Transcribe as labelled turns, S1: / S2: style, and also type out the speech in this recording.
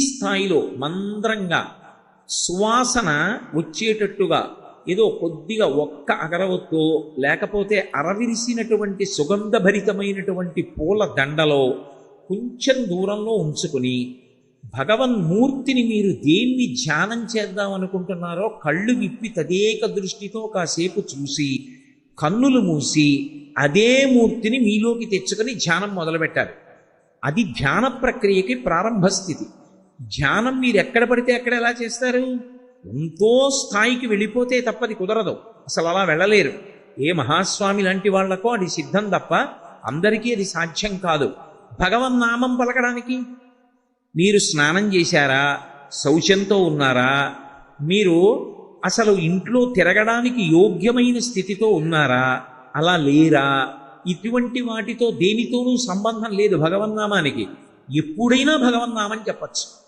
S1: స్థాయిలో మంద్రంగా సువాసన వచ్చేటట్టుగా ఏదో కొద్దిగా ఒక్క అగరవత్తో లేకపోతే అరవిరిసినటువంటి సుగంధభరితమైనటువంటి పూల దండలో కొంచెం దూరంలో ఉంచుకుని భగవన్మూర్తిని మీరు దేన్ని ధ్యానం చేద్దాం అనుకుంటున్నారో కళ్ళు విప్పి తదేక దృష్టితో కాసేపు చూసి కన్నులు మూసి అదే మూర్తిని మీలోకి తెచ్చుకొని ధ్యానం మొదలుపెట్టారు. అది ధ్యాన ప్రక్రియకి ప్రారంభ స్థితి ధ్యానం మీరు ఎక్కడ పడితే అక్కడ ఎలా చేస్తారు? ఎంతో స్థాయికి వెళ్ళిపోతే తప్పది కుదరదు. అసలు అలా వెళ్ళలేరు. ఏ మహాస్వామి లాంటి వాళ్ళకో అది సిద్ధం తప్ప అందరికీ అది సాధ్యం కాదు. భగవన్ నామం పలకడానికి. మీరు స్నానం చేశారా? శౌచంతో ఉన్నారా? మీరు అసలు ఇంట్లో తిరగడానికి యోగ్యమైన స్థితితో ఉన్నారా? అలా లేరా? ఇటువంటి వాటితో దేనితోనూ సంబంధం లేదు భగవన్నామానికి ఎప్పుడైనా భగవన్నామని చెప్పచ్చు.